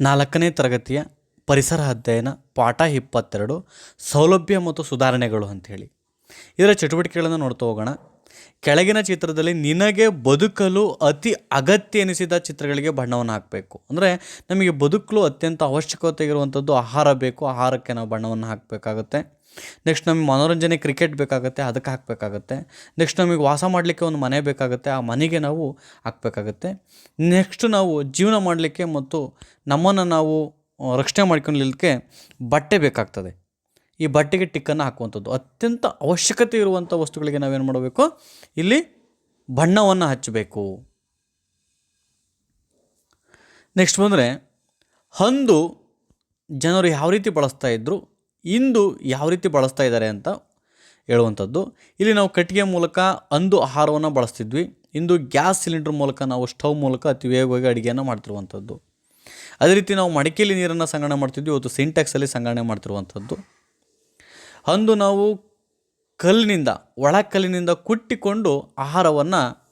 ನಾಲ್ಕನೇ ತರಗತಿಯ ಪರಿಸರ ಅಧ್ಯಯನ ಪಾಠ ಇಪ್ಪತ್ತೆರಡು, ಸೌಲಭ್ಯ ಮತ್ತು ಸುಧಾರಣೆಗಳು ಅಂಥೇಳಿ. ಇದರ ಚಟುವಟಿಕೆಗಳನ್ನು ನೋಡ್ತಾ ಹೋಗೋಣ. ಕೆಳಗಿನ ಚಿತ್ರದಲ್ಲಿ ನಿನಗೆ ಬದುಕಲು ಅತಿ ಅಗತ್ಯ ಎನಿಸಿದ ಚಿತ್ರಗಳಿಗೆ ಬಣ್ಣವನ್ನು ಹಾಕಬೇಕು. ಅಂದರೆ ನಮಗೆ ಬದುಕಲು ಅತ್ಯಂತ ಅವಶ್ಯಕತೆ ಇರುವಂಥದ್ದು ಆಹಾರ ಬೇಕು. ಆಹಾರಕ್ಕೆ ನಾವು ಬಣ್ಣವನ್ನು ಹಾಕಬೇಕಾಗತ್ತೆ. ನೆಕ್ಸ್ಟ್ ನಮಗೆ ಮನೋರಂಜನೆ ಕ್ರಿಕೆಟ್ ಬೇಕಾಗುತ್ತೆ, ಅದಕ್ಕೆ ಹಾಕಬೇಕಾಗತ್ತೆ. ನೆಕ್ಸ್ಟ್ ನಮಗೆ ವಾಸ ಮಾಡಲಿಕ್ಕೆ ಒಂದು ಮನೆ ಬೇಕಾಗುತ್ತೆ, ಆ ಮನೆಗೆ ನಾವು ಹಾಕಬೇಕಾಗತ್ತೆ. ನೆಕ್ಸ್ಟ್ ನಾವು ಜೀವನ ಮಾಡಲಿಕ್ಕೆ ಮತ್ತು ನಮ್ಮನ್ನು ನಾವು ರಕ್ಷಣೆ ಮಾಡ್ಕೊಳ್ಲಿಕ್ಕೆ ಬಟ್ಟೆ ಬೇಕಾಗ್ತದೆ. ಈ ಬಟ್ಟೆಗೆ ಟಿಕ್ಕನ್ನು ಹಾಕುವಂಥದ್ದು. ಅತ್ಯಂತ ಅವಶ್ಯಕತೆ ಇರುವಂಥ ವಸ್ತುಗಳಿಗೆ ನಾವೇನು ಮಾಡಬೇಕು? ಇಲ್ಲಿ ಬಣ್ಣವನ್ನು ಹಚ್ಚಬೇಕು. ನೆಕ್ಸ್ಟ್ ಬಂದರೆ, ಹಂದು ಜನರು ಯಾವ ರೀತಿ ಬಳಸ್ತಾ ಇದ್ದರು ಇಂದು ಯಾವ ರೀತಿ ಬಳಸ್ತಾ ಇದ್ದಾರೆ ಅಂತ ಹೇಳುವಂಥದ್ದು. ಇಲ್ಲಿ ನಾವು ಕಟ್ಟಿಗೆ ಮೂಲಕ ಅಂದು ಆಹಾರವನ್ನು ಬಳಸ್ತಿದ್ವಿ. ಇಂದು ಗ್ಯಾಸ್ ಸಿಲಿಂಡರ್ ಮೂಲಕ ನಾವು ಸ್ಟವ್ ಮೂಲಕ ಅತಿ ವೇಗವಾಗಿ ಅಡುಗೆಯನ್ನು ಮಾಡ್ತಿರುವಂಥದ್ದು. ಅದೇ ರೀತಿ ನಾವು ಮಡಿಕೆಯಲ್ಲಿ ನೀರನ್ನು ಸಂಗ್ರಹಣೆ ಮಾಡ್ತಿದ್ವಿ, ಇವತ್ತು ಸಿಂಟ್ಯಾಕ್ಸಲ್ಲಿ ಸಂಗ್ರಹಣೆ ಮಾಡ್ತಿರುವಂಥದ್ದು. ಅಂದು ನಾವು ಕಲ್ಲಿನಿಂದ ಒಳ ಕಲ್ಲಿನಿಂದ ಕುಟ್ಟಿಕೊಂಡು ಆಹಾರವನ್ನು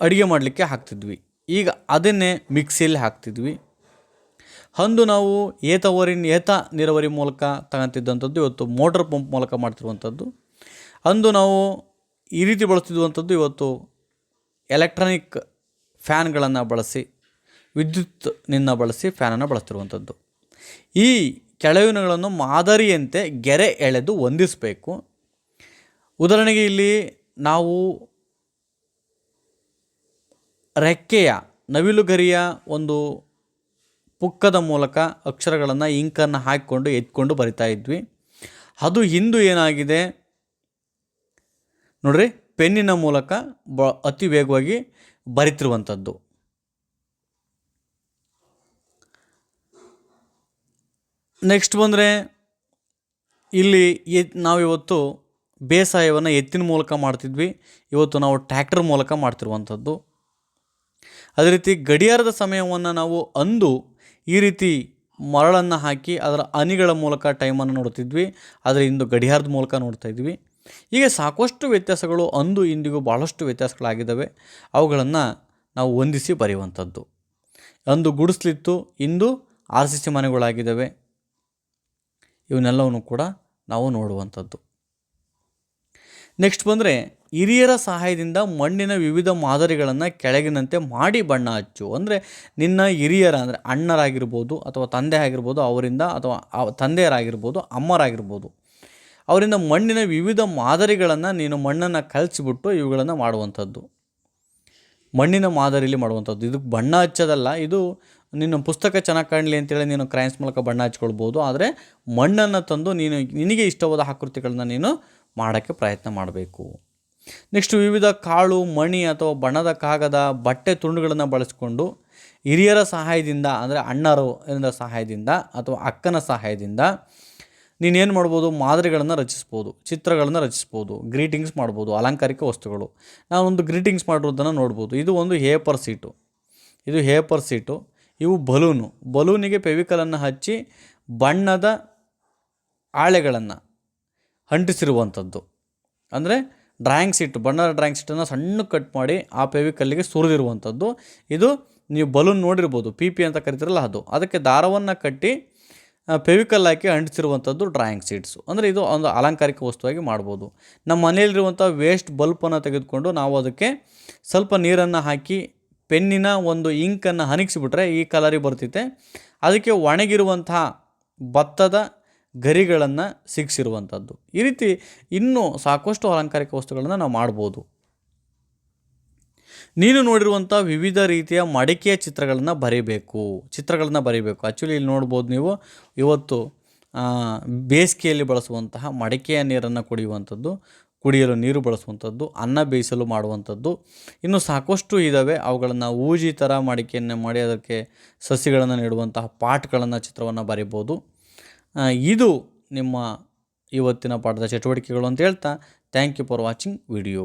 ಅಡುಗೆ ಮಾಡಲಿಕ್ಕೆ ಹಾಕ್ತಿದ್ವಿ. ಈಗ ಅದನ್ನೇ ಮಿಕ್ಸಿಯಲ್ಲಿ ಹಾಕ್ತಿದ್ವಿ. ಅಂದು ನಾವು ಏತವರಿ ಏತ ನೀರಾವರಿ ಮೂಲಕ ತಗೊಂತಿದ್ದಂಥದ್ದು ಇವತ್ತು ಮೋಟರ್ ಪಂಪ್ ಮೂಲಕ ಮಾಡ್ತಿರುವಂಥದ್ದು. ಅಂದು ನಾವು ಈ ರೀತಿ ಬಳಸ್ತಿದ್ದುವಂಥದ್ದು ಇವತ್ತು ಎಲೆಕ್ಟ್ರಾನಿಕ್ ಫ್ಯಾನ್ಗಳನ್ನು ಬಳಸಿ, ವಿದ್ಯುತ್ನಿಂದ ಬಳಸಿ ಫ್ಯಾನನ್ನು ಬಳಸ್ತಿರುವಂಥದ್ದು. ಈ ಕೆಳವಿನಗಳನ್ನು ಮಾದರಿಯಂತೆ ಗೆರೆ ಎಳೆದು ಹೊಂದಿಸಬೇಕು. ಉದಾಹರಣೆಗೆ ಇಲ್ಲಿ ನಾವು ರೆಕ್ಕೆಯ ನವಿಲುಗರಿಯ ಒಂದು ಪುಕ್ಕದ ಮೂಲಕ ಅಕ್ಷರಗಳನ್ನು ಇಂಕನ್ನು ಹಾಕಿಕೊಂಡು ಎತ್ಕೊಂಡು ಬರಿತಾ ಇದ್ವಿ. ಅದು ಇಂದು ಏನಾಗಿದೆ? ನೋಡ್ರಿ, ಪೆನ್ನಿನ ಮೂಲಕ ಬ ಅತಿ ವೇಗವಾಗಿ ಬರಿತಿರುವಂಥದ್ದು ನೆಕ್ಸ್ಟ್ ಬಂದರೆ, ಇಲ್ಲಿ ಎತ್ ನಾವಿವತ್ತು ಬೇಸಾಯವನ್ನು ಎತ್ತಿನ ಮೂಲಕ ಮಾಡ್ತಿದ್ವಿ. ಇವತ್ತು ನಾವು ಟ್ರ್ಯಾಕ್ಟರ್ ಮೂಲಕ ಮಾಡ್ತಿರುವಂಥದ್ದು ಅದೇ ರೀತಿ ಗಡಿಯಾರದ ಸಮಯವನ್ನು ನಾವು ಅಂದು ಈ ರೀತಿ ಮರಳನ್ನು ಹಾಕಿ ಅದರ ಅನಿಗಳ ಮೂಲಕ ಟೈಮನ್ನು ನೋಡ್ತಿದ್ವಿ ಆದರೆ ಇಂದು ಗಡಿಯಾರದ ಮೂಲಕ ನೋಡ್ತಾ ಇದ್ವಿ. ಹೀಗೆ ಸಾಕಷ್ಟು ವ್ಯತ್ಯಾಸಗಳು ಅಂದು ಇಂದಿಗೂ ಭಾಳಷ್ಟು ವ್ಯತ್ಯಾಸಗಳಾಗಿದ್ದಾವೆ. ಅವುಗಳನ್ನು ನಾವು ಹೊಂದಿಸಿ ಬರೆಯುವಂಥದ್ದು. ಅಂದು ಗುಡಿಸ್ಲಿತ್ತು, ಇಂದು ಆರ್ ಸಿ ಸಿ ಮನೆಗಳಾಗಿದ್ದಾವೆ. ಇವನ್ನೆಲ್ಲವನ್ನು ಕೂಡ ನಾವು ನೋಡುವಂಥದ್ದು. ನೆಕ್ಸ್ಟ್ ಬಂದರೆ ಹಿರಿಯರ ಸಹಾಯದಿಂದ ಮಣ್ಣಿನ ವಿವಿಧ ಮಾದರಿಗಳನ್ನು ಕೆಳಗಿನಂತೆ ಮಾಡಿ ಬಣ್ಣ ಹಚ್ಚು. ಅಂದರೆ ನಿನ್ನ ಹಿರಿಯರ ಅಂದರೆ ಅಣ್ಣರಾಗಿರ್ಬೋದು ಅಥವಾ ತಂದೆ ಆಗಿರ್ಬೋದು ಅವರಿಂದ ಅಥವಾ ತಂದೆಯರಾಗಿರ್ಬೋದು ಅಮ್ಮರಾಗಿರ್ಬೋದು. ಅವರಿಂದ ಮಣ್ಣಿನ ವಿವಿಧ ಮಾದರಿಗಳನ್ನು ನೀನು ಮಣ್ಣನ್ನು ಕಲಸಿಬಿಟ್ಟು ಇವುಗಳನ್ನು ಮಾಡುವಂಥದ್ದು. ಮಣ್ಣಿನ ಮಾದರಿಯಲ್ಲಿ ಮಾಡುವಂಥದ್ದು. ಇದಕ್ಕೆ ಬಣ್ಣ ಹಚ್ಚೋದಲ್ಲ, ಇದು ನಿನ್ನ ಪುಸ್ತಕ ಚೆನ್ನಾಗಿ ಕಾಣಲಿ ಅಂತೇಳಿ ನೀನು ಕ್ರೈನ್ಸ್ ಮೂಲಕ ಬಣ್ಣ ಹಚ್ಕೊಳ್ಬೋದು. ಆದರೆ ಮಣ್ಣನ್ನು ತಂದು ನೀನು, ನಿನಗೆ ಇಷ್ಟವಾದ ಆಕೃತಿಗಳನ್ನ ನೀನು ಮಾಡೋಕ್ಕೆ ಪ್ರಯತ್ನ ಮಾಡಬೇಕು. ನೆಕ್ಸ್ಟ್ ವಿವಿಧ ಕಾಳು, ಮಣಿ ಅಥವಾ ಬಣ್ಣದ ಕಾಗದ, ಬಟ್ಟೆ ತುಂಡುಗಳನ್ನು ಬಳಸಿಕೊಂಡು ಹಿರಿಯರ ಸಹಾಯದಿಂದ ಅಂದರೆ ಅಣ್ಣರು ಎಂದ ಸಹಾಯದಿಂದ ಅಥವಾ ಅಕ್ಕನ ಸಹಾಯದಿಂದ ನೀನೇನು ಮಾಡ್ಬೋದು? ಮಾದರಿಗಳನ್ನು ರಚಿಸ್ಬೋದು, ಚಿತ್ರಗಳನ್ನು ರಚಿಸ್ಬೋದು ಗ್ರೀಟಿಂಗ್ಸ್ ಮಾಡ್ಬೋದು, ಅಲಂಕಾರಿಕ ವಸ್ತುಗಳು. ನಾವೊಂದು ಗ್ರೀಟಿಂಗ್ಸ್ ಮಾಡಿರೋದನ್ನು ನೋಡ್ಬೋದು. ಇದು ಒಂದು ಹೇಪರ್ ಸೀಟು ಇದು ಹೇಪರ್ ಸೀಟು ಇವು ಬಲೂನು. ಬಲೂನಿಗೆ ಫೆವಿಕಲನ್ನು ಹಚ್ಚಿ ಬಣ್ಣದ ಹಾಳೆಗಳನ್ನು ಅಂಟಿಸಿರುವಂಥದ್ದು. ಅಂದರೆ ಡ್ರಾಯಿಂಗ್ ಸೀಟ್ ಬಣ್ಣದ ಡ್ರಾಯಿಂಗ್ ಸೀಟನ್ನು ಸಣ್ಣ ಕಟ್ ಮಾಡಿ ಆ ಪೆವಿಕಲ್ಲಿಗೆ ಸುರಿದಿರುವಂಥದ್ದು. ಇದು ನೀವು ಬಲೂನ್ ನೋಡಿರ್ಬೋದು, ಪಿ ಪಿ ಅಂತ ಕರಿತಿರಲ್ಲ ಅದು. ಅದಕ್ಕೆ ದಾರವನ್ನು ಕಟ್ಟಿ ಪೆವಿಕಲ್ ಹಾಕಿ ಅಂಟಿಸಿರುವಂಥದ್ದು ಡ್ರಾಯಿಂಗ್ ಸೀಟ್ಸು ಅಂದರೆ ಇದು ಒಂದು ಅಲಂಕಾರಿಕ ವಸ್ತುವಾಗಿ ಮಾಡ್ಬೋದು. ನಮ್ಮ ಮನೆಯಲ್ಲಿರುವಂಥ ವೇಸ್ಟ್ ಬಲ್ಪನ್ನು ತೆಗೆದುಕೊಂಡು ನಾವು ಅದಕ್ಕೆ ಸ್ವಲ್ಪ ನೀರನ್ನು ಹಾಕಿ, ಪೆನ್ನಿನ ಒಂದು ಇಂಕನ್ನು ಹನಿಗಿಸಿಬಿಟ್ರೆ ಈ ಕಲರಿ ಬರ್ತೈತೆ ಅದಕ್ಕೆ ಒಣಗಿರುವಂತಹ ಭತ್ತದ ಗರಿಗಳನ್ನು ಸಿಗ್ಸಿರುವಂಥದ್ದು. ಈ ರೀತಿ ಇನ್ನೂ ಸಾಕಷ್ಟು ಅಲಂಕಾರಿಕ ವಸ್ತುಗಳನ್ನು ನಾವು ಮಾಡ್ಬೋದು. ನೀನು ನೋಡಿರುವಂಥ ವಿವಿಧ ರೀತಿಯ ಮಡಿಕೆಯ ಚಿತ್ರಗಳನ್ನು ಬರೀಬೇಕು. ಚಿತ್ರಗಳನ್ನು ಬರೀಬೇಕು. ಆ್ಯಕ್ಚುಲಿ ಇಲ್ಲಿ ನೋಡ್ಬೋದು ನೀವು ಇವತ್ತು ಬೇಸಿಗೆಯಲ್ಲಿ ಬಳಸುವಂತಹ ಮಡಿಕೆಯ ನೀರನ್ನು ಕುಡಿಯುವಂಥದ್ದು, ಕುಡಿಯಲು ನೀರು ಬಳಸುವಂಥದ್ದು, ಅನ್ನ ಬೇಯಿಸಲು ಮಾಡುವಂಥದ್ದು. ಇನ್ನು ಸಾಕಷ್ಟು ಇದ್ದಾವೆ ಅವುಗಳನ್ನು ಊಜಿ ಥರ ಮಡಿಕೆಯನ್ನು ಮಾಡಿ ಅದಕ್ಕೆ ಸಸಿಗಳನ್ನು ನೀಡುವಂತಹ ಪಾಟ್ಗಳನ್ನು ಚಿತ್ರವನ್ನು ಬರಿಬೋದು. ಇದು ನಿಮ್ಮ ಇವತ್ತಿನ ಪಾಠದ ಚಟುವಟಿಕೆಗಳು ಅಂತ ಹೇಳ್ತಾ thank you for watching video